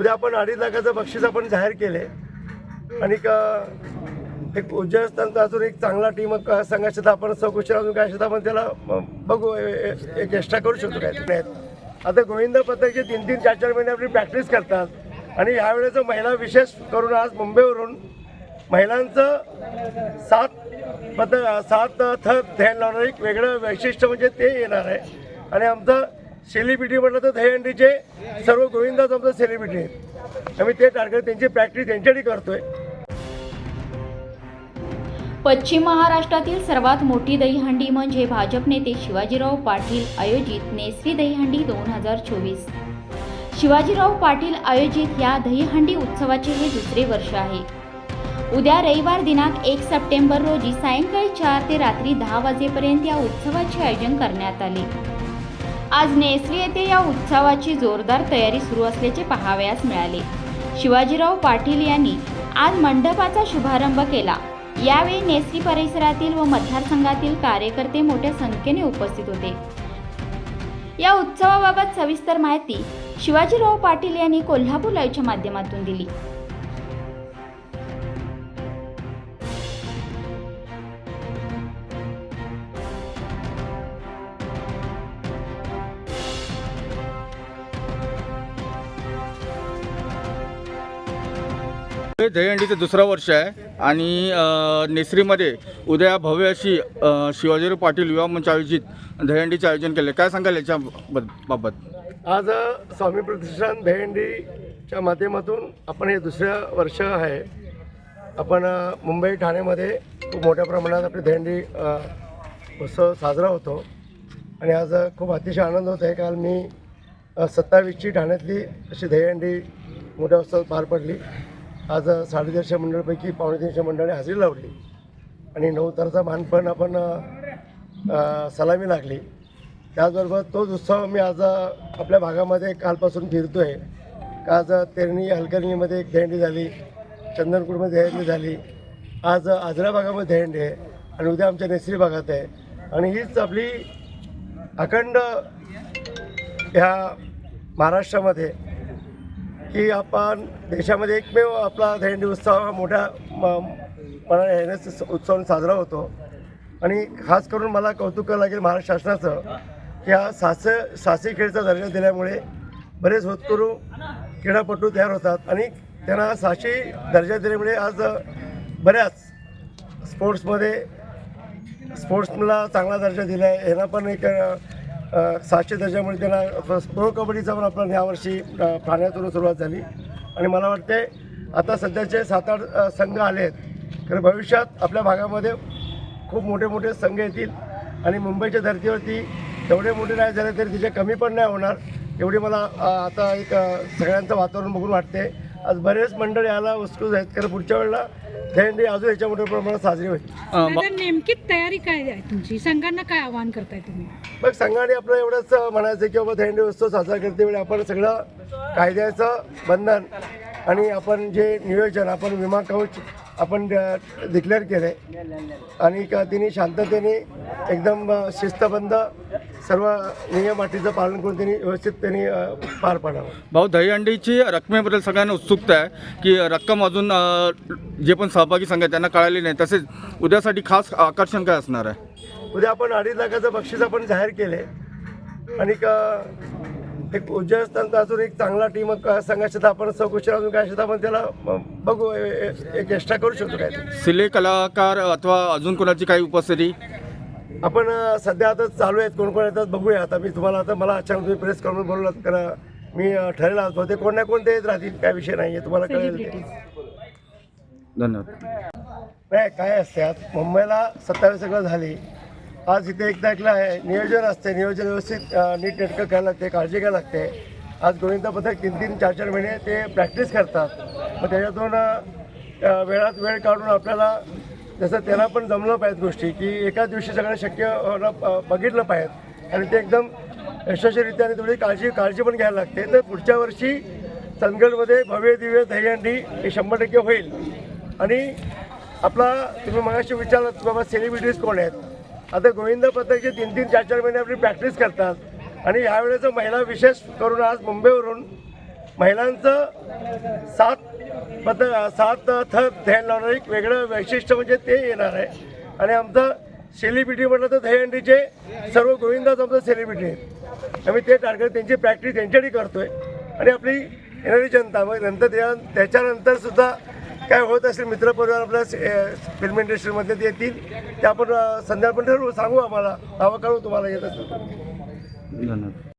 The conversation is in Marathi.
उद्या आपण अडीच लाखाचं बक्षीस आपण जाहीर केले. आणि एक उज्जैनचा अजून एक चांगला टीम संघाच्या तर आपण सकुशल अजून काय असेल तर आपण त्याला बघू ए- एक एक्स्ट्रा करू शकतो काय? आता गोविंद पथकचे तीन तीन चार चार महिने आपली प्रॅक्टिस करतात. आणि यावेळेचं महिला विशेष करून आज मुंबईवरून महिलांचं सात पद सात थर ध्यान लावणारं एक वेगळं वैशिष्ट्य म्हणजे ते येणार आहे. आणि आमचं सेलिब्रिटी म्हटलं तर दहीहंडीचे सर्व गोविंदा आमचं सेलिब्रिटी आहेत. आम्ही ते टार्गेट त्यांची प्रॅक्टिस त्यांच्यासाठी करतोय. पश्चिम महाराष्ट्रातील सर्वात मोठी दहीहंडी म्हणजे भाजप नेते शिवाजीराव पाटील आयोजित नेसरी दहीहंडी दोन हजार चोवीस. शिवाजीराव पाटील आयोजित या दहीहंडी उत्सवाचे हे दुसरे वर्ष आहे. उद्या रविवार दिनांक एक सप्टेंबर रोजी सायंकाळी चार ते रात्री दहा वाजेपर्यंत या उत्सवाचे आयोजन करण्यात आले. आज नेसरी येथे या उत्सवाची जोरदार तयारी सुरू असल्याचे पाहावयास मिळाले. शिवाजीराव पाटील यांनी आज मंडपाचा शुभारंभ केला. यावेळी नेसरी परिसरातील व मतदारसंघातील कार्यकर्ते मोठ्या संख्येने उपस्थित होते. या उत्सवाबाबत सविस्तर माहिती शिवाजीराव पाटील यांनी कोल्हापूर लाईव्हच्या माध्यमातून दिली. हे दहीहंडीचं दुसरं वर्ष आहे. आणि नेसरीमध्ये उद्या भव्य अशी शिवाजीराव पाटील युवा मंच आयोजित दहीहंडीचे आयोजन केले. काय सांगाल याच्या बाबत? आज स्वामी प्रतिष्ठान दहीहंडीच्या माध्यमातून आपण हे दुसरं वर्ष आहे. आपण मुंबई ठाण्यामध्ये खूप मोठ्या प्रमाणात आपली दहीहंडी उत्सव साजरा होतो. आणि आज खूप अतिशय आनंद होत आहे. काल मी सत्तावीसची ठाण्यातली अशी दहीहंडी मोठ्या उत्सवात पार पडली. आज अ, साडेचारशे मंडळपैकी पावणे तीनशे मंडळी हजेरी लावली. आणि नऊ तारचा मानपण आपण सलामी लागली. त्याचबरोबर तोच उत्सव मी आज आपल्या भागामध्ये कालपासून फिरतो आहे का आज तेरणी हलकर्णीमध्ये एक दहंडी झाली चंदनपूरमध्ये दहंडी झाली. आज आजरा भागामध्ये दहंडी आहे आणि उद्या आमच्या नेसरी भागात आहे. आणि हीच आपली अखंड ह्या महाराष्ट्रामध्ये की आपण देशामध्ये एकमेव आपला दहीहंडी उत्सव हा मोठ्या मनाने उत्सव साजरा होतो. आणि खास करून मला कौतुक लागेल महाराष्ट्र शासनाचं की हा सास साहसी खेळचा दर्जा दिल्यामुळे बरेच होतकरू क्रीडापटू तयार होतात आणि त्यांना साहसी दर्जा दिल्यामुळे आज बऱ्याच स्पोर्ट्समध्ये स्पोर्ट्सला चांगला दर्जा दिला आहे ह्यांना पण एक सहाशे सातशे दर्जामुळे त्यांना प्रो कबड्डीचा पण आपण यावर्षी अ, सुरुवात झाली. आणि मला वाटते आता सध्याचे सात आठ संघ आले आहेत. कारण भविष्यात आपल्या भागामध्ये खूप मोठे मोठे संघ येतील. आणि मुंबईच्या धर्तीवरती तेवढे मोठे नाही झाले तरी तिचे कमी पण नाही होणार. एवढी मला आता एक सगळ्यांचं वातावरण बघून वाटते आज बरेच मंडळ याला उत्सुक आहेत कारण पुढच्या वेळेला दहीहंडी अजून याच्या मोठ्या प्रमाणात साजरी होईल. दादा नेमकी तयारी काय आहे तुमची? संघांना काय आवाहन करताय तुम्ही? मग संघाने आपलं एवढंच म्हणायचं की बाबा थंडी उत्सव साजरा करते वेळी आपण सगळं कायद्याचं बंधन आणि आपण जे नियोजन आपण विमा कवच आपण डिक्लेअर केले आणि का तिने शांततेने एकदम अ, शिस्तबद्ध सर्व नियम अटीचं पालन करून त्यांनी व्यवस्थित त्यांनी पार पाडावं. भाऊ दहीहंडीची रकमेबद्दल सगळ्यांना उत्सुकता आहे की रक्कम अजून जे पण सहभागी संघ आहेत त्यांना कळाली नाही. तसेच उद्यासाठी खास आकर्षण काय असणार आहे? उद्या आपण अडीच लाखाचं बक्षीस आपण जाहीर केले. आणि एक उज्जैनचा अजून एक चांगला टीम संघ असेल तर आपण चौकशी अजून काय आपण त्याला बघू एक एक्स्ट्रा करू शकतो काय. सिले कलाकार अथवा अजून कोणाची काही उपस्थिती? आपण सध्या आता चालू आहेत. कोण कोण येतात बघूया. आता मी तुम्हाला आता मला अचानक तुम्ही प्रेस करून बोललात कारण मी ठरेल होतो ते कोण ना कोण ते येत राहतील काय विषय नाही आहे तुम्हाला कळेल ते. धन्यवाद. नाही काय असते आज मुंबईला सत्तावीस सगळं झाली. आज इथे एकदा ऐकलं आहे नियोजन असते नियोजन व्यवस्थित अ, नीट नेटकं घ्यायला लागते काळजी घ्यायला लागते. आज गोविंदा पथक तीन तीन चार चार महिने ते प्रॅक्टिस करतात. मग त्याच्यातून अ, वेळात वेळ काढून आपल्याला जसं त्यांना पण जमलं पाहिजे गोष्टी की एकाच दिवशी सगळं शक्य बघितलं पाहिजे आणि ते एकदम यशस्वीरित्या आणि थोडी काळजी काळजी पण घ्यायला लागते. तर पुढच्या वर्षी चंदगडमध्ये भव्य दिव्य दहीहंडी हे शंभर टक्के होईल. आणि आपला तुम्ही मगाशी विचारलं बाबा सेलिब्रिटीज कोण आहेत? आता गोविंद पथकचे तीन तीन चार चार महिने आपली प्रॅक्टिस करतात. आणि यावेळेचं महिला विशेष करून आज मुंबईवरून महिलांचं सात पद सात थर ध्यान लावणारं एक वेगळं वैशिष्ट्य म्हणजे ते येणार आहे. आणि आमचं सेलिब्रिटी म्हटलं तर दहीहंडीचे सर्व गोविंदाच आमचं सेलिब्रिटी आहेत आम्ही ते टार्गेट त्यांची प्रॅक्टिस त्यांच्यासाठी करतोय. आणि आपली येणारी जनता मग नंतर त्या त्याच्यानंतर सुद्धा काय होत असेल मित्रपरिवार आपल्या फिल्म इंडस्ट्रीमध्ये ते येतील. ते आपण संध्याकाळ संध्याकाळपर्यंत ठरवू सांगू आम्हाला. नावं काढू तुम्हाला येत असेल. धन्यवाद.